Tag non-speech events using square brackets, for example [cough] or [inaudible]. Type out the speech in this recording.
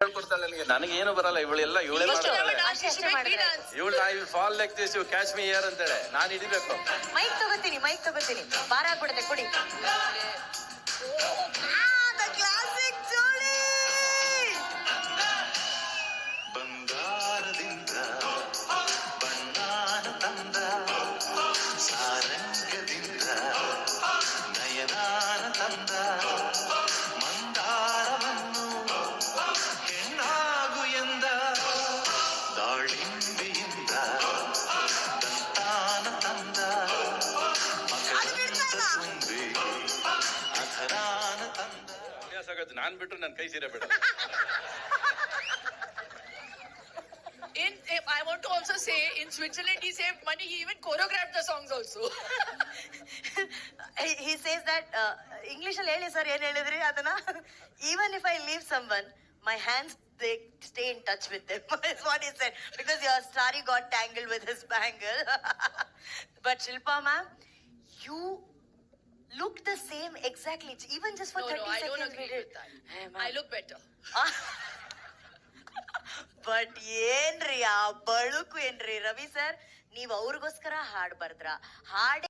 ಹೇಳ್ಕೊಡ್ತಾಳೆ ನನಗೆ. ನನಗೇನು ಬರಲ್ಲ ಇವಳೆಲ್ಲ ಇವಳೇ ಮಾಡ್ತಾಳೆ. ಇವಳು I fall like this you catch me here ಅಂತೇಳೆ ನಾನು ಹಿಡಿಬೇಕು. ಮೈಕ್ ತಗೋತೀನಿ ಮೈಕ್ ತಗೋತೀನಿ. ಬಾರ ಆಗ್ಬಿಡುತ್ತೆ ಕೊಡಿ. ಸಾರಂಗದಿಂದ ನಯನಾನ ತಂದ. ಅಭ್ಯಾಸ ಆಗುತ್ತೆ ನಾನ್ ಬಿಟ್ರು ನನ್ನ ಕೈ ಸೀರೆ ಬಿಡ [laughs] In, eh, I want to also say, in Switzerland, he saved money. He even choreographed the songs also. [laughs] he says that uh, English ಅಲ್ಲಿ ಹೇಳಿ ಸರ್ ಏನ್ ಹೇಳಿದ್ರಿ ಅದನ್ನ [laughs] even if I leave some one my hands they stay in touch with them is what is shed because your sorry got ಟ್ಯಾಂಗಲ್ with his bangle but Shilpa ma'am you look the same exactly even just for No, no, thirty I don't seconds agree with that. I look better. [laughs] But ಏನ್ರಿ ಆ ಬಳುಕು ಏನ್ರಿ Ravi sir ನೀವ್ ಅವ್ರಿಗೋಸ್ಕರ ಹಾಡ್ ಬರ್ದ್ರ ಹಾಡ್